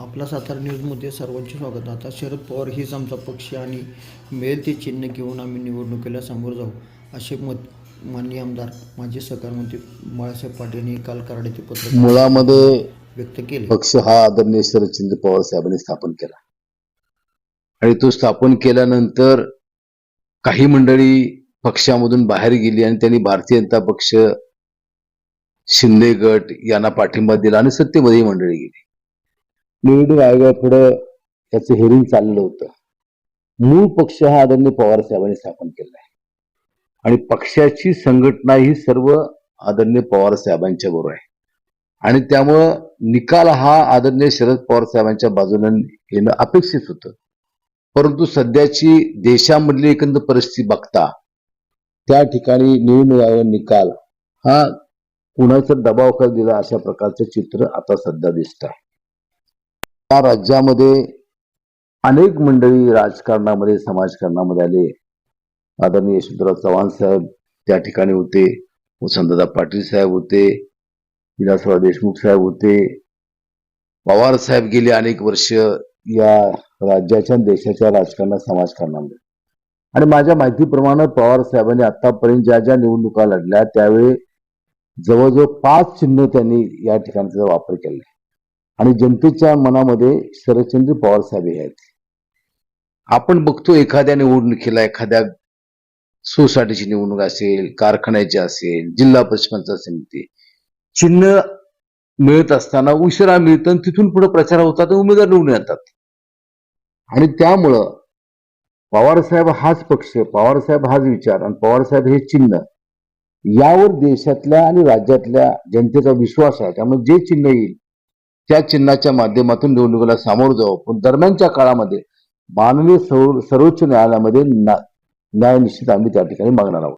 आपला सातारा न्यूजमध्ये सर्वांचे स्वागत. आता शरद पवार हीच आमचा पक्ष आणि मिळेल ते चिन्ह घेऊन आम्ही निवडणुकीला समोर जाऊ असे मत माननीय आमदार माजी सहकारमंत्री बाळासाहेब पाटील यांनी काल कराड येथे पत्र मुळामध्ये व्यक्त केले. पक्ष हा आदरणीय शरदचंद्र पवार साहेबांनी स्थापन केला. आणि तो स्थापन केल्यानंतर काही मंडळी पक्षामधून बाहेर गेली आणि त्यांनी भारतीय जनता पक्ष शिंदे गट यांना पाठिंबा दिला आणि सत्तेमध्ये मंडळी गेली. निवडणूक आयोगापुढे त्याचं हेरिंग चाललं होतं. मूळ पक्ष हा आदरणीय पवार साहेबांनी स्थापन केला आहे. आणि पक्षाची संघटना ही सर्व आदरणीय पवार साहेबांच्या बरोबर आहे. आणि त्यामुळं निकाल हा आदरणीय शरद पवार साहेबांच्या बाजूने येणं अपेक्षित होतं. परंतु सध्याची देशामधली एकंदर परिस्थिती बघता त्या ठिकाणी निवडणूक आयोग निकाल हा कुणाचा दबाव कर दिला अशा प्रकारचं चित्र आता सध्या दिसत आहे या राज्यामध्ये अनेक मंडळी राजकारणामध्ये समाजकारणामध्ये आले. आदरणीय यशवंतराव चव्हाण साहेब त्या ठिकाणी होते. वसंतदादा पाटील साहेब होते. विलासराव देशमुख साहेब होते. पवार साहेब गेले अनेक वर्ष या राज्याच्या देशाच्या राजकारणात समाजकारणामध्ये. आणि माझ्या माहितीप्रमाणे पवार साहेबांनी आतापर्यंत ज्या ज्या निवडणुका लढल्या त्यावेळी जवळजवळ पाच चिन्ह त्यांनी या ठिकाणचा वापर केला. आणि जनतेच्या मनामध्ये शरदचंद्र पवार साहेब हे आहेत. आपण बघतो एखाद्या निवडणुकीला एखाद्या सोसायटीची निवडणूक असेल कारखान्याची असेल जिल्हा परिषद असेल ते चिन्ह मिळत असताना उशिरा मिळतं आणि तिथून पुढे प्रचार होतात उमेदवार निवडून येतात. आणि त्यामुळं पवारसाहेब हाच पक्ष पवारसाहेब हाच विचार आणि पवारसाहेब हे चिन्ह यावर देशातल्या आणि राज्यातल्या जनतेचा विश्वास आहे. त्यामुळे जे चिन्ह येईल त्या चिन्हाच्या माध्यमातून निवडणुकीला सामोरं जाऊ पण दरम्यानच्या काळामध्ये माननीय सर्वोच्च न्यायालयामध्ये न्याय निश्चित आम्ही त्या ठिकाणी मागणार आहोत.